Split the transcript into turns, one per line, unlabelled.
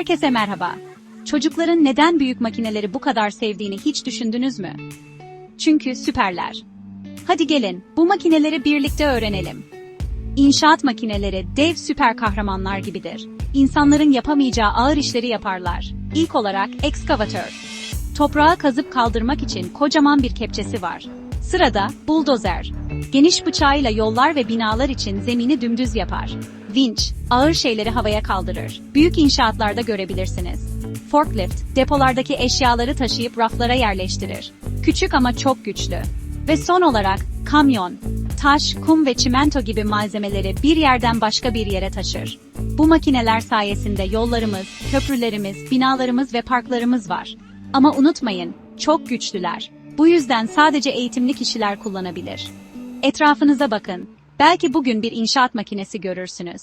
Herkese merhaba. Çocukların neden büyük makineleri bu kadar sevdiğini hiç düşündünüz mü? Çünkü süperler. Hadi gelin, bu makineleri birlikte öğrenelim. İnşaat makineleri dev süper kahramanlar gibidir. İnsanların yapamayacağı ağır işleri yaparlar. İlk olarak ekskavatör. Toprağı kazıp kaldırmak için kocaman bir kepçesi var. Sırada buldozer. Geniş bıçağıyla yollar ve binalar için zemini dümdüz yapar. Vinç, ağır şeyleri havaya kaldırır. Büyük inşaatlarda görebilirsiniz. Forklift, depolardaki eşyaları taşıyıp raflara yerleştirir. Küçük ama çok güçlü. Ve son olarak kamyon, taş, kum ve çimento gibi malzemeleri bir yerden başka bir yere taşır. Bu makineler sayesinde yollarımız, köprülerimiz, binalarımız ve parklarımız var. Ama unutmayın, çok güçlüler. Bu yüzden sadece eğitimli kişiler kullanabilir. Etrafınıza bakın. Belki bugün bir inşaat makinesi görürsünüz.